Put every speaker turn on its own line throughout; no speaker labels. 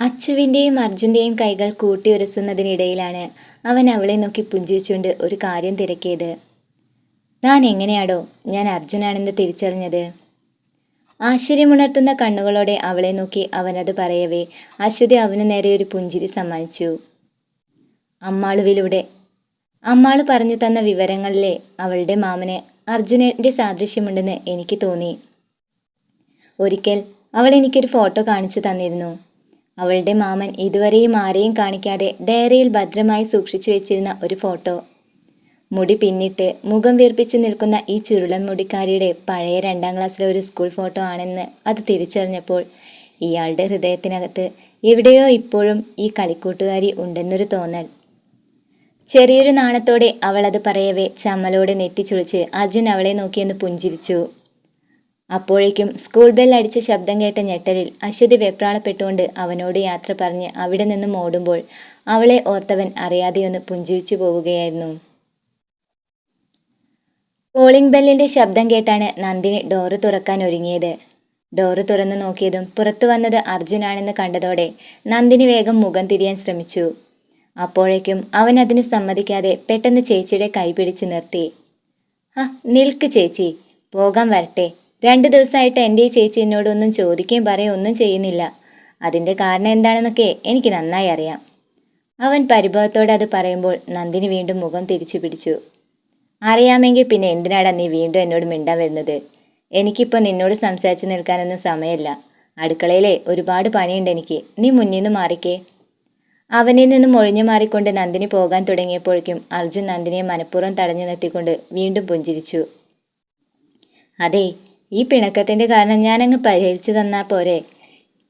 അച്ചുവിന്റെയും അർജുന്റെയും കൈകൾ കൂട്ടിയുരസുന്നതിനിടയിലാണ് അവൻ അവളെ നോക്കി പുഞ്ചിരിച്ചുകൊണ്ട് ഒരു കാര്യം തിരക്കിയത്. താൻ എങ്ങനെയാടോ? ഞാൻ അർജുനാണെന്ന് തിരിച്ചറിഞ്ഞത്? ആശ്ചര്യമുണർത്തുന്ന കണ്ണുകളോടെ അവളെ നോക്കി അവനത് പറയവേ അശ്വതി അവനു നേരെ ഒരു പുഞ്ചിരി സമ്മാനിച്ചു. അമ്മാളുവിലൂടെ? അമ്മാൾ പറഞ്ഞു തന്ന വിവരങ്ങളിലെ അവളുടെ മാമന് അർജുനന്റെ സാദൃശ്യമുണ്ടെന്ന് എനിക്ക് തോന്നി. ഒരിക്കൽ അവൾ എനിക്കൊരു ഫോട്ടോ കാണിച്ചു തന്നിരുന്നു. അവളുടെ മാമൻ ഇതുവരെയും ആരെയും കാണിക്കാതെ ഡയറിയിൽ ഭദ്രമായി സൂക്ഷിച്ചു വെച്ചിരുന്ന ഒരു ഫോട്ടോ. മുടി പിന്നിട്ട് മുഖം വീർപ്പിച്ച് നിൽക്കുന്ന ഈ ചുരുളൻ മുടിക്കാരിയുടെ പഴയ രണ്ടാം ക്ലാസ്സിലെ ഒരു സ്കൂൾ ഫോട്ടോ ആണെന്ന് അത് തിരിച്ചറിഞ്ഞപ്പോൾ ഇയാളുടെ ഹൃദയത്തിനകത്ത് എവിടെയോ ഇപ്പോഴും ഈ കളിക്കൂട്ടുകാരി ഉണ്ടെന്നൊരു തോന്നൽ. ചെറിയൊരു നാണത്തോടെ അവൾ അത് പറയവേ ചമ്മലോടെ നെറ്റിച്ചുളിച്ച് അർജുൻ അവളെ നോക്കിയൊന്ന് പുഞ്ചിരിച്ചു. അപ്പോഴേക്കും സ്കൂൾ ബെൽ അടിച്ച ശബ്ദം കേട്ട ഞെട്ടലിൽ അശ്വതി വെപ്രാളപ്പെട്ടുകൊണ്ട് അവനോട് യാത്ര പറഞ്ഞ് അവിടെ നിന്നും ഓടുമ്പോൾ അവളെ ഓർത്തവൻ അറിയാതെയൊന്ന് പുഞ്ചിരിച്ചു പോവുകയായിരുന്നു. കോളിംഗ് ബെല്ലിന്റെ ശബ്ദം കേട്ടാണ് നന്ദിനി ഡോറ് തുറക്കാൻ ഒരുങ്ങിയത്. ഡോറ് തുറന്നു നോക്കിയതും പുറത്തു വന്നത് അർജുനാണെന്ന് കണ്ടതോടെ നന്ദിനി വേഗം മുഖം തിരിയാൻ ശ്രമിച്ചു. അപ്പോഴേക്കും അവൻ അതിന് സമ്മതിക്കാതെ പെട്ടെന്ന് ചേച്ചിയുടെ കൈ പിടിച്ച് നിർത്തി. ആ നിൽക്ക് ചേച്ചി. പോകാൻ വരട്ടെ. രണ്ട് ദിവസമായിട്ട് എന്റെ ഈ ചേച്ചി എന്നോടൊന്നും ചോദിക്കുകയും പറയുകയും ഒന്നും ചെയ്യുന്നില്ല. അതിന്റെ കാരണം എന്താണെന്നൊക്കെ എനിക്ക് നന്നായി അറിയാം. അവൻ പരിഭവത്തോടെ അത് പറയുമ്പോൾ നന്ദിനി വീണ്ടും മുഖം തിരിച്ചു പിടിച്ചു. അറിയാമെങ്കിൽ പിന്നെ എന്തിനാടാ നീ വീണ്ടും എന്നോട് മിണ്ടാൻ വരുന്നത്? എനിക്കിപ്പോൾ നിന്നോട് സംസാരിച്ച് നിൽക്കാനൊന്നും സമയമില്ല. അടുക്കളയിലെ ഒരുപാട് പണിയുണ്ട് എനിക്ക്. നീ മുന്നിൽ നിന്ന് മാറിക്കേ. അവനിൽ നിന്നും ഒഴിഞ്ഞു മാറിക്കൊണ്ട് നന്ദിനി പോകാൻ തുടങ്ങിയപ്പോഴേക്കും അർജുൻ നന്ദിനിയെ മനഃപൂർവം തടഞ്ഞു നിർത്തിക്കൊണ്ട് വീണ്ടും പുഞ്ചിരിച്ചു. അതെ ഈ പിണക്കത്തിന്റെ കാരണം ഞാനങ്ങ് പരിഹരിച്ചു തന്നാൽ പോരെ.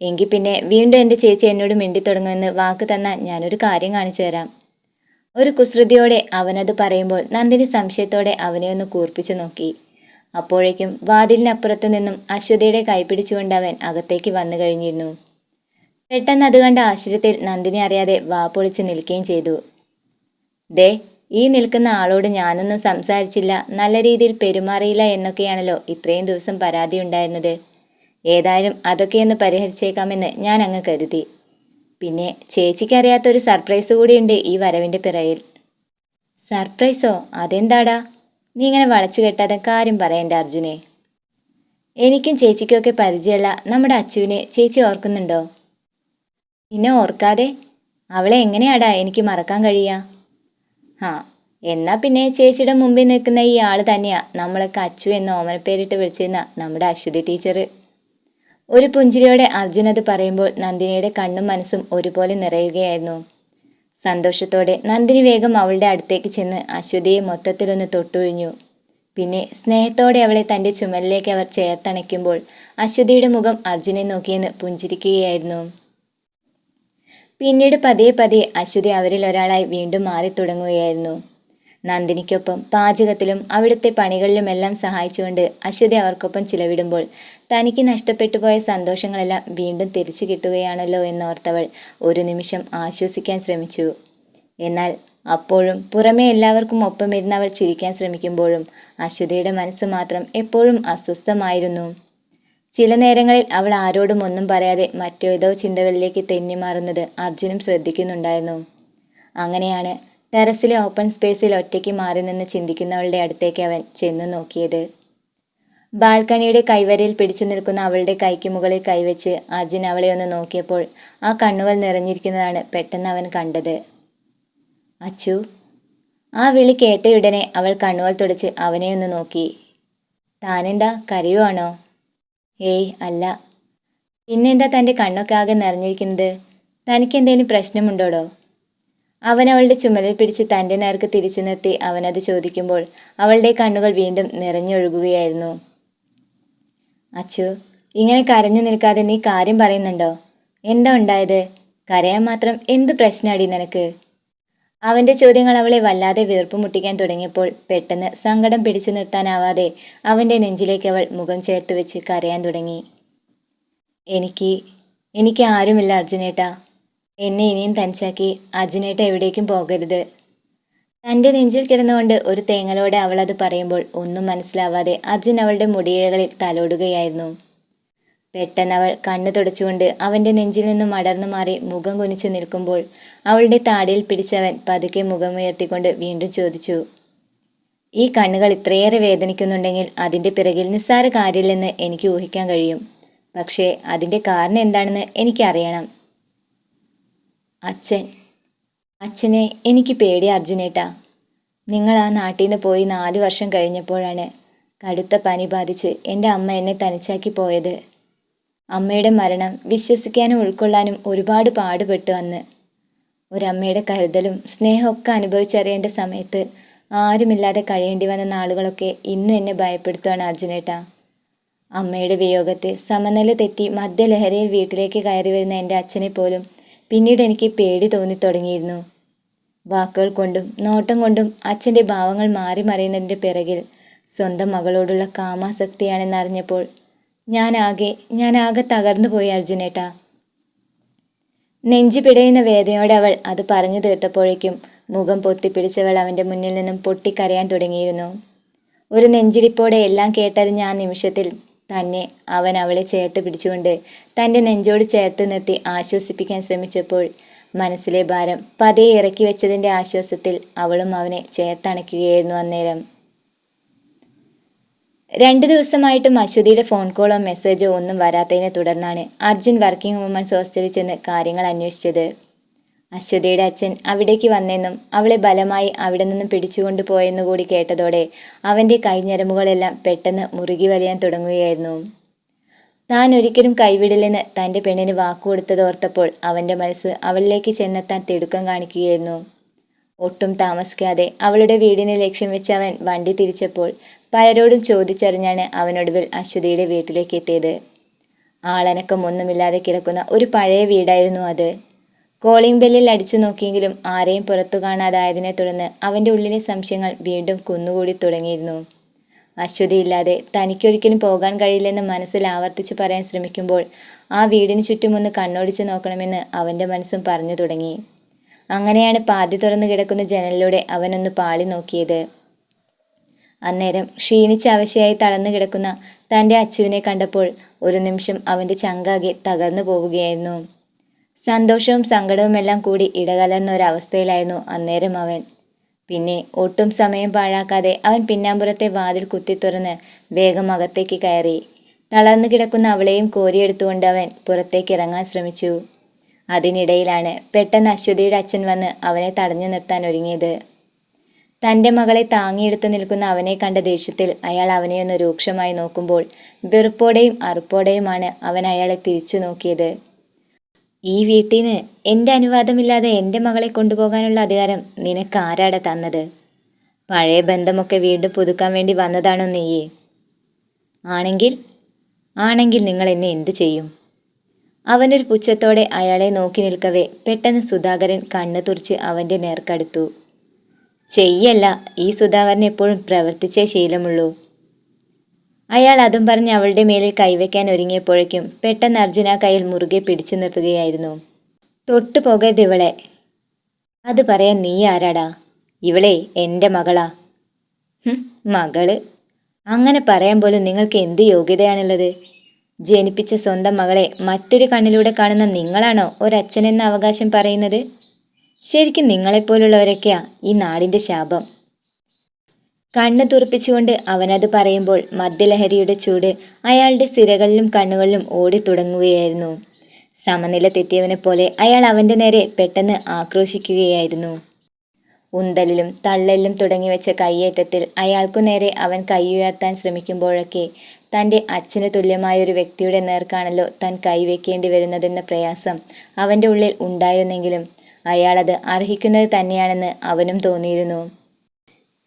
എങ്കിൽ പിന്നെ വീണ്ടും എന്റെ ചേച്ചി എന്നോട് മിണ്ടിത്തുടങ്ങുമെന്ന് വാക്ക് തന്നാൽ ഞാനൊരു കാര്യം കാണിച്ചു തരാം. ഒരു കുസൃതിയോടെ അവനത് പറയുമ്പോൾ നന്ദിനി സംശയത്തോടെ അവനെ ഒന്ന് കൂർപ്പിച്ചു നോക്കി. അപ്പോഴേക്കും വാതിലിനപ്പുറത്തു നിന്നും അശ്വതിയുടെ കൈപിടിച്ചുകൊണ്ട് അവൻ അകത്തേക്ക് വന്നു കഴിഞ്ഞിരുന്നു. പെട്ടെന്ന് അത് കണ്ട ആശ്ചര്യത്തിൽ നന്ദിനി അറിയാതെ വാ പൊളിച്ച് നിൽക്കുകയും ചെയ്തു. ദേ ഈ നിൽക്കുന്ന ആളോട് ഞാനൊന്നും സംസാരിച്ചില്ല. നല്ല രീതിയിൽ പെരുമാറിയില്ല എന്നൊക്കെയാണല്ലോ ഇത്രയും ദിവസം പരാതി ഉണ്ടായിരുന്നത്. ഏതായാലും അതൊക്കെയൊന്ന് പരിഹരിച്ചേക്കാമെന്ന് ഞാൻ അങ്ങ് കരുതി. പിന്നെ ചേച്ചിക്കറിയാത്തൊരു സർപ്രൈസ് കൂടിയുണ്ട് ഈ വരവിന്റെ പിറയിൽ സർപ്രൈസോ? അതെന്താടാ? നീ ഇങ്ങനെ വളച്ചു കെട്ടാതെ കാര്യം പറയണ്ട അർജുനെ. എനിക്കും ചേച്ചിക്കൊക്കെ പരിചയമല്ല നമ്മുടെ അച്ചുവിനെ ചേച്ചി ഓർക്കുന്നുണ്ടോ? പിന്നെ ഓർക്കാതെ? അവളെ എങ്ങനെയാടാ എനിക്ക് മറക്കാൻ കഴിയുക? ആ എന്നാ പിന്നെ ചേച്ചിയുടെ മുമ്പിൽ നിൽക്കുന്ന ഈ ആൾ തന്നെയാ. നമ്മളൊക്കെ അച്ചു എന്ന് ഓമനപ്പേരിട്ട് വിളിച്ചിരുന്ന നമ്മുടെ അശ്വതി ടീച്ചർ ഒരു പുഞ്ചിരിയോടെ അർജുൻ അത് പറയുമ്പോൾ നന്ദിനിയുടെ കണ്ണും മനസ്സും ഒരുപോലെ നിറയുകയായിരുന്നു. സന്തോഷത്തോടെ നന്ദിനി വേഗം അവളുടെ അടുത്തേക്ക് ചെന്ന് അശ്വതിയെ മൊത്തത്തിലൊന്ന് തൊട്ടൊഴിഞ്ഞു. പിന്നെ സ്നേഹത്തോടെ അവളെ തന്റെ ചുമലിലേക്ക് അവർ ചേർത്തണയ്ക്കുമ്പോൾ അശ്വതിയുടെ മുഖം അർജുനെ നോക്കിയെന്ന് പുഞ്ചിരിക്കുകയായിരുന്നു. പിന്നീട് പതിയെ പതിയെ അശ്വതി അവരിൽ ഒരാളായി വീണ്ടും മാറി തുടങ്ങുകയായിരുന്നു. നന്ദിനിക്കൊപ്പം പാചകത്തിലും അവിടുത്തെ പണികളിലുമെല്ലാം സഹായിച്ചുകൊണ്ട് അശ്വതി അവർക്കൊപ്പം ചിലവിടുമ്പോൾ തനിക്ക് നഷ്ടപ്പെട്ടു പോയ സന്തോഷങ്ങളെല്ലാം വീണ്ടും തിരിച്ചു കിട്ടുകയാണല്ലോ എന്നോർത്തവൾ ഒരു നിമിഷം ആശ്വസിക്കാൻ ശ്രമിച്ചു. എന്നാൽ അപ്പോഴും പുറമേ എല്ലാവർക്കും ഒപ്പം ഇരുന്ന് അവൾ ചിരിക്കാൻ ശ്രമിക്കുമ്പോഴും അശ്വതിയുടെ മനസ്സ് മാത്രം എപ്പോഴും അസ്വസ്ഥമായിരുന്നു. ചില നേരങ്ങളിൽ അവൾ ആരോടും ഒന്നും പറയാതെ മറ്റേതോ ചിന്തകളിലേക്ക് തെന്നിമാറുന്നത് അർജുനും ശ്രദ്ധിക്കുന്നുണ്ടായിരുന്നു. അങ്ങനെയാണ് ടെറസിലെ ഓപ്പൺ സ്പേസിൽ ഒറ്റയ്ക്ക് മാറി നിന്ന് ചിന്തിക്കുന്നവളുടെ അടുത്തേക്ക് അവൻ ചെന്നു നോക്കിയത്. ബാൽക്കണിയുടെ കൈവരയിൽ പിടിച്ചു നിൽക്കുന്ന അവളുടെ കൈക്ക് മുകളിൽ കൈവച്ച് അർജുൻ അവളെ ഒന്ന് നോക്കിയപ്പോൾ ആ കണ്ണുകൾ നിറഞ്ഞിരിക്കുന്നതാണ് പെട്ടെന്ന് അവൻ കണ്ടത്. അച്ചു ആ വിളി കേട്ടയുടനെ അവൾ കണ്ണുകൾ തുടച്ച് അവനെ ഒന്ന് നോക്കി. താനെന്താ കരയുവാണോ? ഏയ് അല്ല. പിന്നെന്താ തന്റെ കണ്ണൊക്കെ ആകെ നിറഞ്ഞിരിക്കുന്നത്? തനിക്ക് എന്തെങ്കിലും പ്രശ്നമുണ്ടോടോ? അവൻ അവളുടെ ചുമലിൽ പിടിച്ച് തന്റെ നേർക്ക് തിരിച്ചു നിർത്തി അവനത് ചോദിക്കുമ്പോൾ അവളുടെ കണ്ണുകൾ വീണ്ടും നിറഞ്ഞൊഴുകുകയായിരുന്നു. അച്ചു ഇങ്ങനെ കരഞ്ഞു നിൽക്കാതെ നീ കാര്യം പറയുന്നുണ്ടോ? എന്താ ഉണ്ടായത്? കരയാൻ മാത്രം എന്ത് പ്രശ്നമാടി നിനക്ക്? അവന്റെ ചോദ്യങ്ങൾ അവളെ വല്ലാതെ വീർപ്പ് മുട്ടിക്കാൻ തുടങ്ങിയപ്പോൾ പെട്ടെന്ന് സങ്കടം പിടിച്ചു നിർത്താനാവാതെ അവന്റെ നെഞ്ചിലേക്ക് അവൾ മുഖം ചേർത്ത് വെച്ച് കരയാൻ തുടങ്ങി. എനിക്ക് എനിക്ക് ആരുമില്ല അർജുനേട്ട. എന്നെ ഇനിയും തനിച്ചാക്കി അർജുനേട്ട എവിടേക്കും പോകരുത്. തന്റെ നെഞ്ചിൽ കിടന്നുകൊണ്ട് ഒരു തേങ്ങലോടെ അവൾ അത് പറയുമ്പോൾ ഒന്നും മനസ്സിലാവാതെ അർജുൻ അവളുടെ മുടിയിഴകളിൽ തലോടുകയായിരുന്നു. പെട്ടെന്ന് അവൾ കണ്ണു തുടച്ചുകൊണ്ട് അവന്റെ നെഞ്ചിൽ നിന്നും അടർന്നു മാറി മുഖം കുനിച്ചു നിൽക്കുമ്പോൾ അവളുടെ താടിയിൽ പിടിച്ചവൻ പതുക്കെ മുഖമുയർത്തിക്കൊണ്ട് വീണ്ടും ചോദിച്ചു ഈ കണ്ണുകൾ ഇത്രയേറെ വേദനിക്കുന്നുണ്ടെങ്കിൽ അതിന്റെ പിറകിൽ നിസ്സാര കാര്യമില്ലെന്ന് എനിക്ക് ഊഹിക്കാൻ കഴിയും. പക്ഷേ അതിന്റെ കാരണം എന്താണെന്ന് എനിക്കറിയണം. അച്ഛൻ അച്ഛനെ എനിക്ക് പേടി അർജുനേട്ടാ. നിങ്ങൾ ആ നാട്ടിൽ നിന്ന് പോയി നാല് വർഷം കഴിഞ്ഞപ്പോഴാണ് കടുത്ത പനി ബാധിച്ച് എന്റെ അമ്മ എന്നെ തനിച്ചാക്കി പോയത്. അമ്മയുടെ മരണം വിശ്വസിക്കാനും ഉൾക്കൊള്ളാനും ഒരുപാട് പാടുപെട്ടു അന്ന്. ഒരമ്മയുടെ കരുതലും സ്നേഹമൊക്കെ അനുഭവിച്ചറിയേണ്ട സമയത്ത് ആരുമില്ലാതെ കഴിയേണ്ടി വന്ന നാളുകളൊക്കെ ഇന്നും എന്നെ ഭയപ്പെടുത്തുകയാണ് അർജുനേട്ട. അമ്മയുടെ വിയോഗത്തെ സമനില തെറ്റി മദ്യലഹരിയിൽ വീട്ടിലേക്ക് കയറി വരുന്ന എന്റെ അച്ഛനെ പോലും പിന്നീട് എനിക്ക് പേടി തോന്നി തുടങ്ങിയിരുന്നു. വാക്കുകൾ കൊണ്ടും നോട്ടം കൊണ്ടും അച്ഛന്റെ ഭാവങ്ങൾ മാറി മറിയുന്നതിന്റെ പിറകിൽ സ്വന്തം മകളോടുള്ള കാമാസക്തിയാണെന്നറിഞ്ഞപ്പോൾ ഞാനാകെ ഞാനാകെ തകർന്നു പോയി അർജുനേട്ടാ. നെഞ്ചു പിടയുന്ന വേദനയോടെ അവൾ അത് പറഞ്ഞു തീർത്തപ്പോഴേക്കും മുഖം പൊത്തിപ്പിടിച്ചവൾ അവന്റെ മുന്നിൽ നിന്നും പൊട്ടിക്കരയാൻ തുടങ്ങിയിരുന്നു. ഒരു നെഞ്ചിരിപ്പോടെ എല്ലാം കേട്ടറിഞ്ഞ ആ നിമിഷത്തിൽ തന്നെ അവൻ അവളെ ചേർത്ത് പിടിച്ചുകൊണ്ട് തന്റെ നെഞ്ചോട് ചേർത്ത് നിർത്തി ആശ്വസിപ്പിക്കാൻ ശ്രമിച്ചപ്പോൾ മനസ്സിലെ ഭാരം പതിയെ ഇറക്കി വെച്ചതിന്റെ ആശ്വാസത്തിൽ അവളും അവനെ ചേർത്തണയ്ക്കുകയായിരുന്നു അന്നേരം. രണ്ട് ദിവസമായിട്ടും അശ്വതിയുടെ ഫോൺ കോളോ മെസ്സേജോ ഒന്നും വരാത്തതിനെ തുടർന്നാണ് അർജുൻ വർക്കിംഗ് വുമൻസ് ഹോസ്റ്റലിൽ ചെന്ന് കാര്യങ്ങൾ അന്വേഷിച്ചത്. അശ്വതിയുടെ അച്ഛൻ അവിടേക്ക് വന്നെന്നും അവളെ ബലമായി അവിടെ നിന്നും പിടിച്ചുകൊണ്ടു പോയെന്നു കൂടി കേട്ടതോടെ അവന്റെ കൈഞ്ഞരമ്പുകളെല്ലാം പെട്ടെന്ന് മുറുകി വലിയാൻ തുടങ്ങുകയായിരുന്നു. താൻ ഒരിക്കലും കൈവിടില്ലെന്ന് തന്റെ പെണ്ണിന് വാക്കുകൊടുത്തതോർത്തപ്പോൾ അവന്റെ മനസ്സ് അവളിലേക്ക് ചെന്നെത്താൻ തിടുക്കം കാണിക്കുകയായിരുന്നു. ഒട്ടും താമസിക്കാതെ അവളുടെ വീടിനെ ലക്ഷ്യം വെച്ച് അവൻ വണ്ടി തിരിച്ചപ്പോൾ പലരോടും ചോദിച്ചറിഞ്ഞാണ് അവനൊടുവിൽ അശ്വതിയുടെ വീട്ടിലേക്ക് എത്തിയത്. ആളനക്കം ഒന്നുമില്ലാതെ കിടക്കുന്ന ഒരു പഴയ വീടായിരുന്നു അത്. കോളിംഗ് ബെല്ലിൽ അടിച്ചു നോക്കിയെങ്കിലും ആരെയും പുറത്തു കാണാതായതിനെ തുടർന്ന് അവന്റെ ഉള്ളിലെ സംശയങ്ങൾ വീണ്ടും കുന്നുകൂടി തുടങ്ങിയിരുന്നു. അശ്വതിയില്ലാതെ തനിക്കൊരിക്കലും പോകാൻ കഴിയില്ലെന്ന് മനസ്സിൽ ആവർത്തിച്ചു പറയാൻ ശ്രമിക്കുമ്പോൾ ആ വീടിന് ചുറ്റുമൊന്ന് കണ്ണോടിച്ച് നോക്കണമെന്ന് അവന്റെ മനസ്സും പറഞ്ഞു തുടങ്ങി. അങ്ങനെയാണ് പാതി തുറന്നു കിടക്കുന്ന ജനലിലൂടെ അവനൊന്ന് പാളി നോക്കിയത്. അന്നേരം ക്ഷീണിച്ച് അവശയായി തളർന്നു കിടക്കുന്ന തന്റെ അച്ചുവിനെ കണ്ടപ്പോൾ ഒരു നിമിഷം അവന്റെ ചങ്കാകെ തകർന്നു പോവുകയായിരുന്നു. സന്തോഷവും സങ്കടവുമെല്ലാം കൂടി ഇടകലർന്ന ഒരവസ്ഥയിലായിരുന്നു അന്നേരം അവൻ. പിന്നെ ഒട്ടും സമയം പാഴാക്കാതെ അവൻ പിന്നാമ്പുറത്തെ വാതിൽ കുത്തി തുറന്ന് വേഗം അകത്തേക്ക് കയറി. തളർന്നു കിടക്കുന്ന അവളെയും കോരിയെടുത്തുകൊണ്ട് അവൻ പുറത്തേക്ക് ഇറങ്ങാൻ ശ്രമിച്ചു. അതിനിടയിലാണ് പെട്ടെന്ന് അശ്വതിയുടെ അച്ഛൻ വന്ന് അവനെ തടഞ്ഞു നിർത്താൻ ഒരുങ്ങിയത്. തന്റെ മകളെ താങ്ങിയെടുത്ത് നിൽക്കുന്ന അവനെ കണ്ട ദേഷ്യത്തിൽ അയാൾ അവനെ ഒന്ന് രൂക്ഷമായി നോക്കുമ്പോൾ വെറുപ്പോടെയും അറുപ്പോടെയുമാണ് അവൻ അയാളെ തിരിച്ചു നോക്കിയത്. ഈ വീട്ടിൽ നിന്ന് എന്റെ അനുവാദമില്ലാതെ എന്റെ മകളെ കൊണ്ടുപോകാനുള്ള അധികാരം നിനക്ക് ആരാട തന്നത്? പഴയ ബന്ധമൊക്കെ വീണ്ടും പുതുക്കാൻ വേണ്ടി വന്നതാണോ നീയേ? ആണെങ്കിൽ ആണെങ്കിൽ നിങ്ങൾ എന്നെ എന്ത് ചെയ്യും? അവനൊരു പുച്ഛത്തോടെ അയാളെ നോക്കി നിൽക്കവേ. പെട്ടെന്ന് സുധാകരൻ കണ്ണു തുറിച്ച് അവന്റെ നേർക്കടുത്തു. ചെയ്യല്ല ഈ സുധാകരൻ എപ്പോഴും പ്രവർത്തിച്ചേ ശീലമുള്ളൂ. അയാൾ അതും പറഞ്ഞ് അവളുടെ മേലിൽ കൈവയ്ക്കാൻ ഒരുങ്ങിയപ്പോഴേക്കും പെട്ടെന്ന് അർജുന കയ്യിൽ മുറുകെ പിടിച്ചു നിർത്തുകയായിരുന്നു. തൊട്ടു പോകരുത് ഇവളെ. അത് പറയാൻ നീ ആരാടാ? ഇവളെ എന്റെ മകളാ. മകൾ? അങ്ങനെ പറയാൻ പോലും നിങ്ങൾക്ക് എന്ത് യോഗ്യതയാണുള്ളത്? ജനിപ്പിച്ച സ്വന്തം മകളെ മറ്റൊരു കണ്ണിലൂടെ കാണുന്ന നിങ്ങളാണോ ഒരച്ഛനെന്ന അവകാശം പറയുന്നത്? ശരിക്കും നിങ്ങളെപ്പോലുള്ളവരൊക്കെയാ ഈ നാടിന്റെ ശാപം. കണ്ണ് തുറപ്പിച്ചുകൊണ്ട് അവനത് പറയുമ്പോൾ മദ്യലഹരിയുടെ ചൂട് അയാളുടെ സിരകളിലും കണ്ണുകളിലും ഓടി തുടങ്ങുകയായിരുന്നു. സമനില തെറ്റിയവനെ പോലെ അയാൾ അവന്റെ നേരെ പെട്ടെന്ന് ആക്രോശിക്കുകയായിരുന്നു. ഉന്തലിലും തള്ളലിലും തുടങ്ങി വെച്ച കയ്യേറ്റത്തിൽ അയാൾക്കു നേരെ അവൻ കൈയുയർത്താൻ ശ്രമിക്കുമ്പോഴൊക്കെ തന്റെ അച്ഛന് തുല്യമായ ഒരു വ്യക്തിയുടെ നേർക്കാണല്ലോ താൻ കൈവയ്ക്കേണ്ടി വരുന്നതെന്ന പ്രയാസം അവന്റെ ഉള്ളിൽ ഉണ്ടായിരുന്നെങ്കിലും അയാളത് അർഹിക്കുന്നത് തന്നെയാണെന്ന് അവനും തോന്നിയിരുന്നു.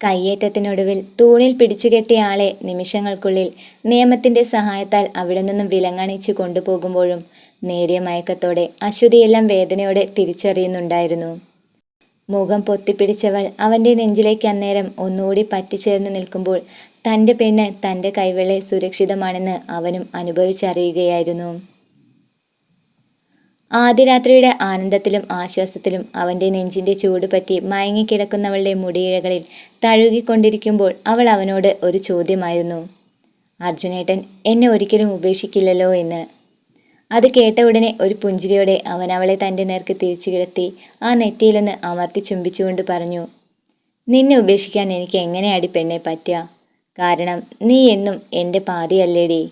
കയ്യേറ്റത്തിനൊടുവിൽ തൂണിൽ പിടിച്ചുകെട്ടിയ ആളെ നിമിഷങ്ങൾക്കുള്ളിൽ നിയമത്തിന്റെ സഹായത്താൽ അവിടെ നിന്നും വിലങ്ങണിച്ച് കൊണ്ടുപോകുമ്പോഴും നേരിയ മയക്കത്തോടെ അശ്വതിയെല്ലാം വേദനയോടെ തിരിച്ചറിയുന്നുണ്ടായിരുന്നു. മുഖം പൊത്തിപ്പിടിച്ചവൾ അവന്റെ നെഞ്ചിലേക്ക് അന്നേരം ഒന്നുകൂടി പറ്റിച്ചേർന്ന് നിൽക്കുമ്പോൾ തന്റെ പെണ്ണ് തന്റെ കൈവെള്ളെ സുരക്ഷിതമാണെന്ന് അവനും അനുഭവിച്ചറിയുകയായിരുന്നു. ആദ്യ രാത്രിയുടെ ആനന്ദത്തിലും ആശ്വാസത്തിലും അവന്റെ നെഞ്ചിന്റെ ചൂട് പറ്റി മയങ്ങിക്കിടക്കുന്നവളുടെ മുടിയിഴകളിൽ തഴുകിക്കൊണ്ടിരിക്കുമ്പോൾ അവൾ അവനോട് ഒരു ചോദ്യമായിരുന്നു. അർജുനേട്ടൻ എന്നെ ഒരിക്കലും ഉപേക്ഷിക്കില്ലല്ലോ എന്ന്. അത് കേട്ട ഉടനെ ഒരു പുഞ്ചിരിയോടെ അവൻ അവളെ തന്റെ നേർക്ക് തിരിച്ചു കിടത്തി ആ നെറ്റിയിലൊന്ന് അമർത്തി ചുംബിച്ചുകൊണ്ട് പറഞ്ഞു നിന്നെ ഉപേക്ഷിക്കാൻ എനിക്ക് എങ്ങനെയാടി പെണ്ണെ പറ്റുക കാരണം നീ എന്നും എന്റെ പാതിയല്ലേടി.